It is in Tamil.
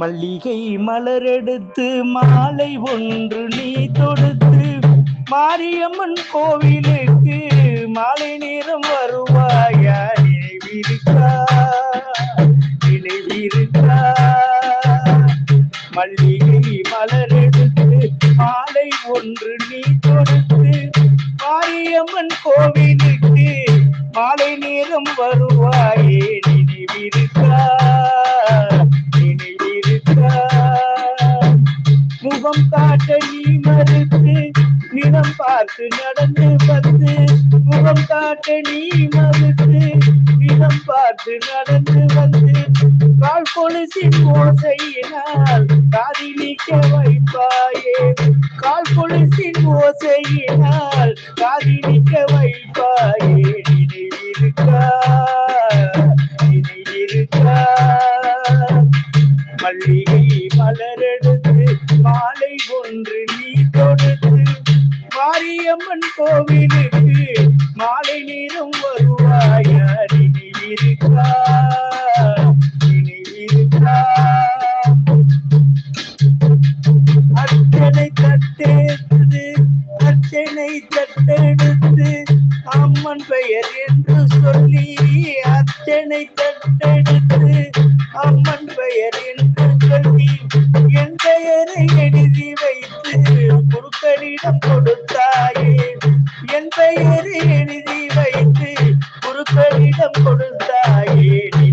மல்லிகை மலரெடுத்து மாலை ஒன்று நீ தொடுத்து மாரியம்மன் கோவிலுக்கு மாலை நேரம் வருவாயா நினைவிருக்கா நினைவிருக்கா மல்லிகை மலரெடுத்து மாலை ஒன்று நீ தொடுத்து மாரியம்மன் கோவிலுக்கு மாலை நேரம் வருவாயே நினைவிருக்கா. முகம் காட்ட நீ மறுத்து நிறம் பார்த்து நடந்து வந்து முகம் காட்ட நீ மறுத்து நிறம் பார்த்து நடந்து வந்து கால் கொலுசின் ஓசையினால் காதிலிக்க வைப்பாயே. கால் கொலுசின் ஓசையினால் காதிலிக்க வைப்பாயே. நினைவிருக்கா நினைவிருக்கா மல்லிகை மலரெடுத்து மாலை ஒன்று நீ கொடுத்து மாரியம்மன் கோவிலுக்கு மாலை நேரம் வருவாயா. நினைவிருக்கா நினைவிருக்கா அர்ச்சனை தட்டெடுத்து அர்ச்சனை தத்தெடுத்து அம்மன் பெயர் என்று சொல்லி அர்ச்சனை தட்டெடுத்து அம்மன் பெயர் என்று குருக்களிடம் கொடுத்தாயே. என் பெயர் எழுதி வைத்து குருக்களிடம் கொடுத்தாயே.